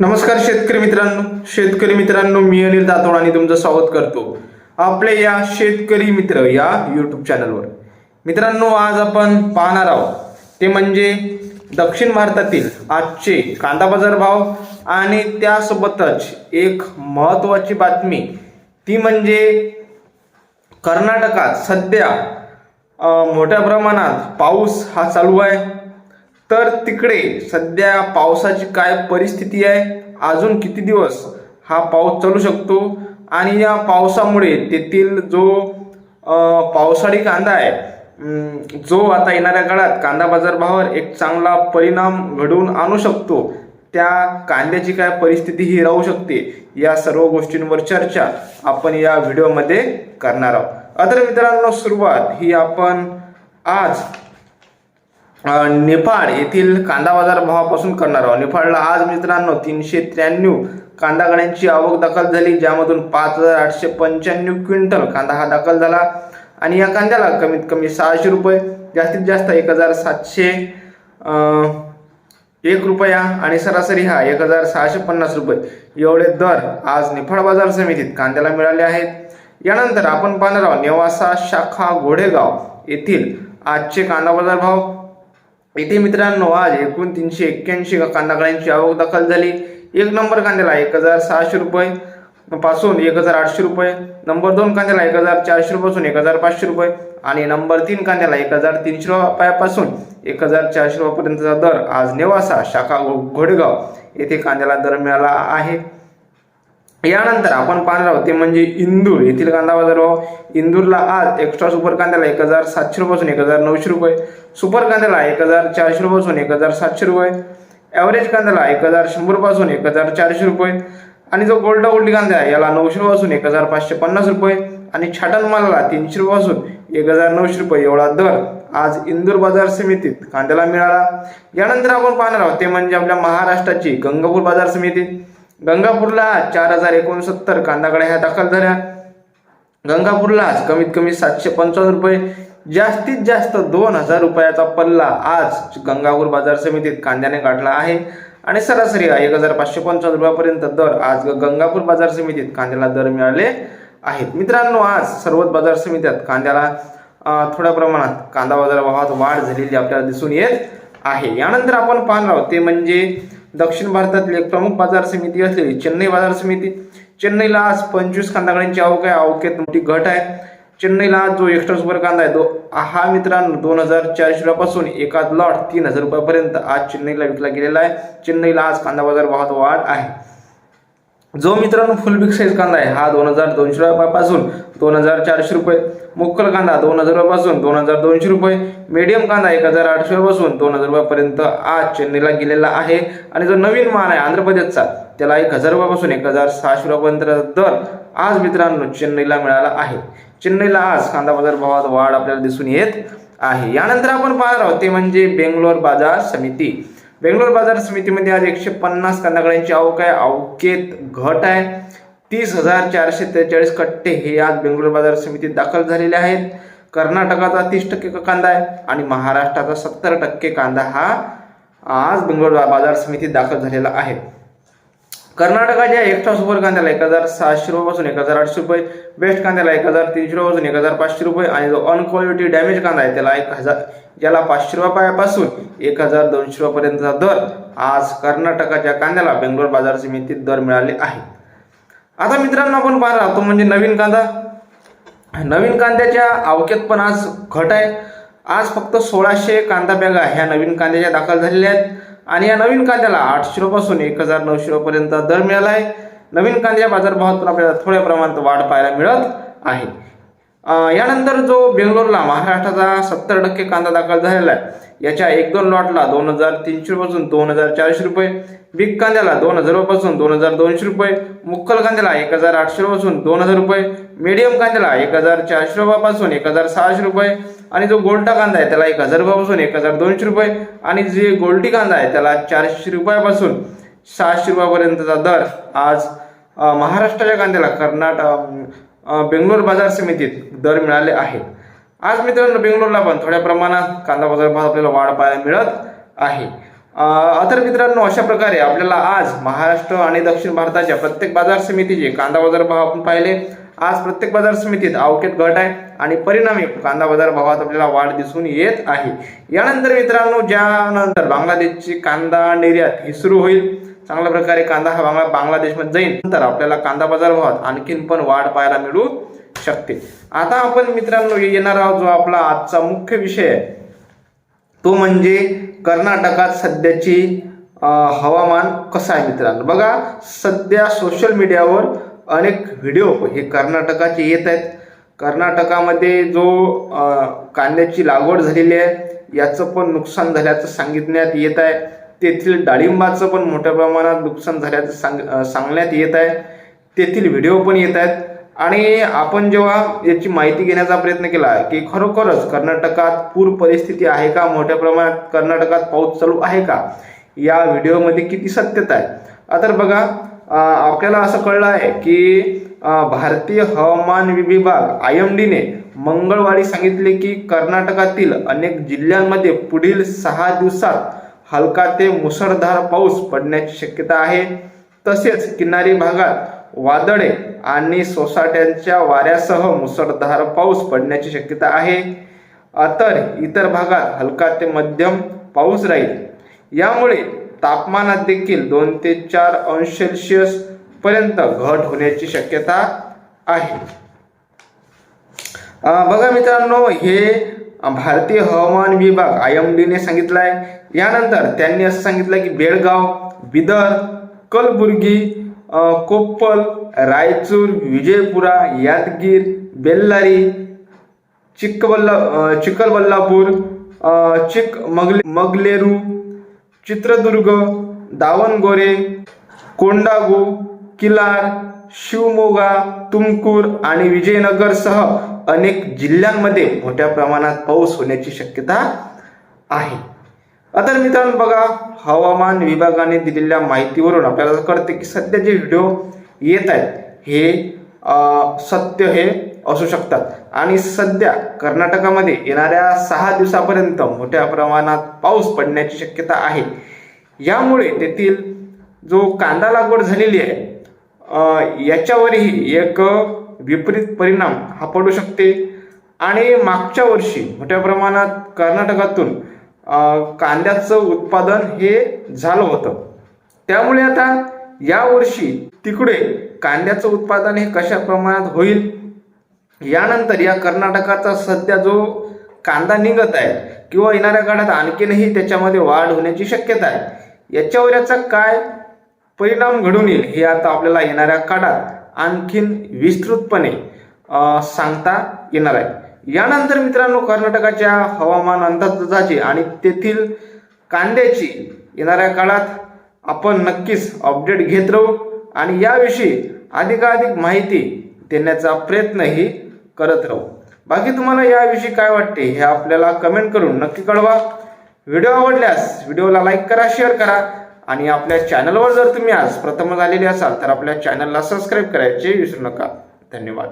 नमस्कार शेतकरी मित्रांनो. शेतकरी मित्रांनो मी अनिल दातोड आणि तुमचं स्वागत करतो. आपले या शेतकरी मित्र या यूट्यूब चॅनलवर मित्रांनो आज आपण पाहणार आहोत ते म्हणजे दक्षिण भारतातील आजचे कांदा बाजार भाव आणि त्यासोबतच एक महत्त्वाची बातमी ती म्हणजे कर्नाटकात सध्या मोठ्या प्रमाणात पाऊस हा चालू आहे. तर तिकडे सध्या पावसाची काय परिस्थिती आहे? अजून किती दिवस हा पाऊस चालू शकतो? आणि या पावसामुळे तेथील जो पावसाळी कांदा आहे जो आता येणाऱ्या काळात कांदा बाजार भावावर एक चांगला परिणाम घडवून आणू शकतो त्या कांद्याची काय परिस्थिती ही राहू शकते या सर्व गोष्टींवर चर्चा आपण या व्हिडिओमध्ये करणार आहोत. तर मित्रांनो सुरुवात ही आपण आज निफाड येथील कांदा बाजार भावापासून करणार आहोत. निफाडला आज मित्रांनो तीनशे त्र्याण्णव कांदा गाड्यांची आवक दाखल झाली ज्यामधून पाच हजार आठशे पंच्याण्णव क्विंटल कांदा हा दाखल झाला. आणि या कांद्याला कमीत कमी सहाशे रुपये जास्तीत जास्त एक हजार सातशे एक रुपया आणि सरासरी हा एक हजार सहाशे पन्नास रुपये. एवढे दर आज निफाड बाजार समितीत कांद्याला मिळाले आहेत. यानंतर आपण पाहणार आहोत नेवासा शाखा घोडेगाव येथील आजचे कांदा बाजार भाव. इथे मित्रांनो आज एकूण तीनशे एक्क्याऐंशी कांदाकड्यांची आवक दाखल झाली. एक नंबर कांद्याला एक हजार सहाशे रुपये पासून एक हजार आठशे रुपये नंबर दोन कांद्याला एक हजार चारशे रुपयापासून एक हजार पाचशे रुपये आणि नंबर तीन कांद्याला एक हजार तीनशे रुपयापासून एक हजार चारशे रुपयापर्यंतचा दर आज नेवासा शाखा घोडेगाव येथे कांद्याला दर मिळाला आहे. यानंतर आपण पाहणार आहोत ते म्हणजे इंदूर. येथील कांदा बाजार भाव इंदूरला आज एक्स्ट्रा सुपर कांद्याला एक हजार सातशे रुपयापासून एक हजार नऊशे रुपये. सुपर कांद्याला एक हजार चारशे रुपयापासून एक हजार सातशे रुपये. ॲव्हरेज कांद्याला एक हजार शंभरपासून एक हजार चारशे रुपये. आणि जो गोल्डा गोल्डी कांदा आहे याला नऊशे रुपयापासून एक हजार पाचशे पन्नास रुपये. आणि छाटण मालाला तीनशे रुपयापासून एक हजार नऊशे रुपये एवढा दर आज इंदूर बाजार समितीत कांद्याला मिळाला. यानंतर आपण पाहणार आहोत ते म्हणजे आपल्या महाराष्ट्राची गंगापूर बाजार समिती. गंगापूरला चार हजार एकोणसत्तर कांदाकडे ह्या दाखल झाल्या. गंगापूरला आज कमीत कमी सातशे पंचावन्न रुपये जास्तीत जास्त दोन हजार रुपयाचा पल्ला आज गंगापूर बाजार समितीत कांद्याने गाठला आहे. आणि सरासरी एक हजार पाचशे पंचावन्न रुपयापर्यंत दर आज ग- गंगापूर बाजार समितीत कांद्याला दर मिळाले आहेत. मित्रांनो आज सर्वच बाजार समित्यात कांद्याला थोड्या प्रमाणात कांदा बाजार भावात वाढ झालेली आपल्याला दिसून येत आहे. यानंतर आपण पाहणार आहोत ते म्हणजे दक्षिण भारतातील एक प्रमुख बाजार समिती असलेली चेन्नई बाजार समिती. चेन्नईला आज पंचवीस कांदाकड्यांची आवक आहे. आवकेत मोठी घट आहे. चेन्नईला आज जो एक्स्ट्रा सुपर कांदा आहे तो हा मित्रांनो दोन हजार चारशे रुपयापासून एकाच लॉट तीन हजार रुपयापर्यंत आज चेन्नईला विकला गेलेला आहे. चेन्नईला आज कांदा बाजार भावात वाढ आहे. जो मित्रांनो फुल बिग साईज कांदा आहे हा दोन हजार दोनशे रुपयापासून दोन हजार चारशे रुपये. मुक्कल कांदा दोन हजार रुपयापासून दोन हजार दोनशे रुपये. मीडियम कांदा एक हजार आठशे रुपयापासून दोन हजार रुपयापर्यंत आज चेन्नईला गेलेला आहे. आणि जो नवीन माल आहे आंध्र प्रदेशचा त्याला एक हजार रुपयापासून एक हजार सहाशे रुपयापर्यंत दर आज मित्रांनो चेन्नईला मिळाला आहे. चेन्नईला आज कांदा बाजार भावात वाढ आपल्याला दिसून येत आहे. यानंतर आपण पाहणार आहोत ते म्हणजे बेंगलोर बाजार समिती. बेंगलोर बाजार समितीमध्ये आज एकशे पन्नास कांदागड्यांची आवक आहे. आवकेत घट आहे. तीस हजार चारशे त्रेचाळीस कट्टे हे आज बेंगलोर बाजार समितीत दाखल झालेले आहेत. कर्नाटकाचा तीस टक्के कांदा आहे आणि महाराष्ट्राचा सत्तर टक्के कांदा हा आज बेंगलोर बाजार समितीत दाखल झालेला आहे. कर्नाटकाच्या एक्स्ट्रा सुपर कांद्याला एक हजार सहाशे रुपयापासून एक हजार आठशे रुपये बेस्ट कांद्याला एक हजार तीनशे रुपयापासून एक हजार पाचशे रुपये आणि जो अनक्वालिटी डॅमेज कांदा आहे त्याला एक हजार ज्याला पाचशे रुपयापासून एक हजार दोनशे रुपयापर्यंतचा दर आज कर्नाटकाच्या कांद्याला बेंगलोर बाजार समितीत दर मिळाले आहे. आता मित्रांनो आपण पाहणार आहोत म्हणजे नवीन कांदा. नवीन कांद्याच्या आवकेत पण आज घट आहे. आज फक्त सोळाशे कांदा बॅगा ह्या नवीन कांद्याच्या दाखल झालेल्या आहेत. आणि या नवीन कांद्याला आठशे रुपयापासून एक हजार नऊशे रुपयापर्यंत दर मिळाला आहे. नवीन कांद्याच्या बाजारभावात पण आपल्याला थोड्या प्रमाणात वाढ पाहायला मिळत आहे. यानंतर जो बेंगलोरला महाराष्ट्राचा सत्तर टक्के कांदा दाखल झालेला आहे याच्या एक दोन लॉटला दोन हजार तीनशे रुपयापासून दोन हजार चारशे रुपये बिग कांद्याला दोन हजार रुपयापासून दोन हजार दोनशे रुपये मुक्कल कांद्याला एक हजार आठशे रुपयापासून दोन हजार रुपये मीडियम कांद्याला एक हजार चारशे रुपयापासून एक हजार सहाशे रुपये आणि जो गोल्टा कांदा आहे त्याला एक हजार रुपयापासून एक हजार दोनशे रुपये आणि जे गोल्टी कांदा आहे त्याला चारशे रुपयापासून सहाशे रुपयापर्यंतचा दर आज महाराष्ट्राच्या कांद्याला कर्नाटक बेंगलोर बाजार समितीत दर मिळाले आहेत. आज मित्रांनो बेंगलोरला पण थोड्या प्रमाणात कांदा बाजार भाव आपल्याला वाढ पाहायला मिळत आहे. तर मित्रांनो अशा प्रकारे आपल्याला आज महाराष्ट्र आणि दक्षिण भारताच्या प्रत्येक बाजार समितीचे कांदा बाजार भाव आपण पाहिले. आज प्रत्येक बाजार समितीत अवकेत घट आहे आणि परिणामी कांदा बाजार भावात आपल्याला वाढ दिसून येत आहे. यानंतर मित्रांनो ज्यानंतर बांगलादेशची कांदा निर्यात ही सुरू होईल. चांगल्या प्रकारे कांदा हा बांगला बांगलादेशमध्ये जाईल. नंतर आपल्याला कांदा बाजार भावात आणखीन पण वाढ पाहायला मिळू शकते. आता आपण मित्रांनो येणार आहोत जो आपला आजचा मुख्य विषय आहे. तो म्हणजे कर्नाटकात सध्याची हवामान कसं आहे मित्रांनो? बघा सध्या सोशल मीडियावर अनेक व्हिडिओ हे कर्नाटकाचे येत आहेत. कर्नाटकामध्ये जो कांद्याची लागवड झालेली आहे याचं पण नुकसान झाल्याचं सांगितण्यात येत आहे. तेथील डाळिंबाचं पण मोठ्या प्रमाणात नुकसान झाल्याचं सांग सांगण्यात येत आहे. तेथील व्हिडिओ पण येत आहेत. आणि आपण जेव्हा याची माहिती घेण्याचा प्रयत्न केला की खरोखरच कर्नाटकात पूर परिस्थिती आहे का? मोठ्या प्रमाणात कर्नाटकात पाऊस चालू आहे का? या व्हिडिओमध्ये किती सत्यता आहे? आता तर बघा आपल्याला असं कळलं आहे की भारतीय हवामान विभाग आय एम डीने मंगळवारी सांगितले की कर्नाटकातील अनेक जिल्ह्यांमध्ये पुढील सहा दिवसात हलका ते मुसळधार पाऊस पडण्याची शक्यता आहे. तसेच किनारी भागात वादळे आणि सोसाट्यांच्या वाऱ्यासह मुसळधार पाऊस पडण्याची शक्यता आहे. तर इतर भागात हलका ते मध्यम पाऊस राहील. यामुळे तापमानात देखील दोन ते चार अंश सेल्सिअस पर्यंत घट होण्याची शक्यता आहे. बघा मित्रांनो हे भारतीय हवामान विभाग आय एम डीने सांगितलं आहे यानंतर त्यांनी असं सांगितलं की बेळगाव बिदर कलबुर्गी कोप्पल रायचूर विजयपुरा यादगीर बेल्लारी चिಕ್ಕबल्ला अ, चिखलबल्लापूर चिक मगले मगलेरू चित्रदुर्ग दावणगोरे कोंडागू किलार शिवमोगा तुमकूर आणि विजयनगरसह अनेक जिल्ह्यांमध्ये मोठ्या प्रमाणात पाऊस होण्याची शक्यता आहे. आता मित्रांनो बघा हवामान विभागाने दिलेल्या माहितीवरून आपल्याला कळते की सध्या जे व्हिडिओ येत आहेत हे सत्य हे असू शकतात. आणि सध्या कर्नाटकामध्ये येणाऱ्या सहा दिवसापर्यंत मोठ्या प्रमाणात पाऊस पडण्याची शक्यता आहे. यामुळे तेथील जो कांदा लागवड झालेली आहे याच्यावरही एक विपरीत परिणाम हा पडू शकते. आणि मागच्या वर्षी मोठ्या प्रमाणात कर्नाटकातून कांद्याचं उत्पादन हे झालं होतं. त्यामुळे आता यावर्षी तिकडे कांद्याचं उत्पादन हे कशा प्रमाणात होईल? यानंतर या कर्नाटकाचा सध्या जो कांदा निघत आहे किंवा येणाऱ्या काळात आणखीनही त्याच्यामध्ये वाढ होण्याची शक्यता आहे. याच्यावर याचा काय परिणाम घडून येईल हे आता आपल्याला येणाऱ्या काळात आणखीन विस्तृतपणे सांगता येणार आहे. यानंतर मित्रांनो कर्नाटकाच्या हवामान अंदाजाची आणि तेथील कांद्याची येणाऱ्या काळात आपण नक्कीच अपडेट घेत राहू आणि याविषयी अधिकाधिक माहिती देण्याचा प्रयत्नही करत राहू. बाकी तुम्हाला याविषयी काय वाटते हे आपल्याला कमेंट करून नक्की कळवा. व्हिडिओ आवडल्यास व्हिडिओला लाईक करा शेअर करा आणि आपल्या चॅनलवर जर तुम्ही आज प्रथम आलेले असाल तर आपल्या चॅनलला सबस्क्राईब करायचे विसरू नका. धन्यवाद.